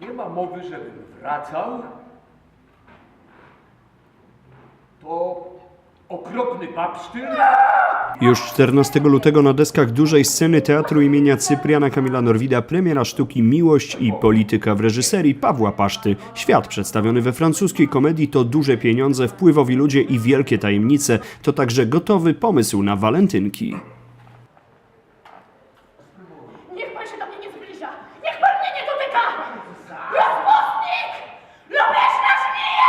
Nie ma mowy, żebym wracał. To okropny babsztyr. Już 14 lutego na deskach dużej sceny teatru imienia Cypriana Kamila Norwida premiera sztuki Miłość i polityka w reżyserii Pawła Paszty. Świat przedstawiony we francuskiej komedii to duże pieniądze, wpływowi ludzie i wielkie tajemnice. To także gotowy pomysł na walentynki. Niech pan do mnie nie zbliża! Niech pan mnie nie dotyka! Rozpustnik! Lubieżna żmija!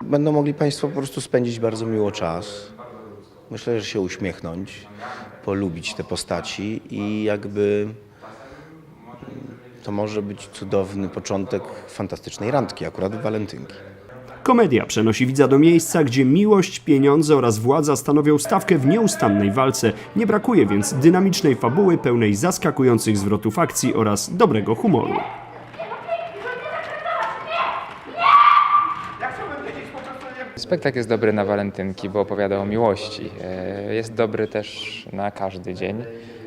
Będą mogli Państwo po prostu spędzić bardzo miło czas. Myślę, że się uśmiechnąć, polubić te postaci i jakby to może być cudowny początek fantastycznej randki, akurat w walentynki. Komedia przenosi widza do miejsca, gdzie miłość, pieniądze oraz władza stanowią stawkę w nieustannej walce. Nie brakuje więc dynamicznej fabuły pełnej zaskakujących zwrotów akcji oraz dobrego humoru. Spektakl jest dobry na walentynki, bo opowiada o miłości. E, Jest dobry też na każdy dzień,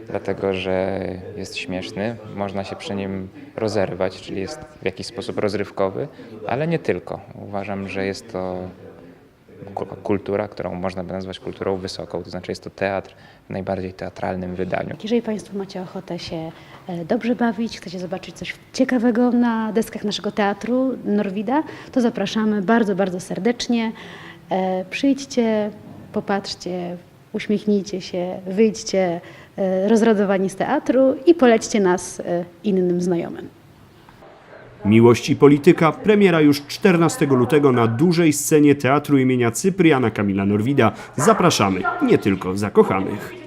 dlatego że jest śmieszny, można się przy nim rozerwać, czyli jest w jakiś sposób rozrywkowy, ale nie tylko. Uważam, że jest to ku- kultura, którą można by nazwać kulturą wysoką, to znaczy jest to teatr w najbardziej teatralnym wydaniu. Jeżeli Państwo macie ochotę się e, dobrze bawić, chcecie zobaczyć coś ciekawego na deskach naszego teatru Norwida, to zapraszamy bardzo, bardzo serdecznie. E, Przyjdźcie, popatrzcie, uśmiechnijcie się, wyjdźcie rozradowani z teatru i polećcie nas e, innym znajomym. Miłość i polityka premiera już 14 lutego na dużej scenie teatru imienia Cypriana Kamila Norwida. Zapraszamy nie tylko zakochanych.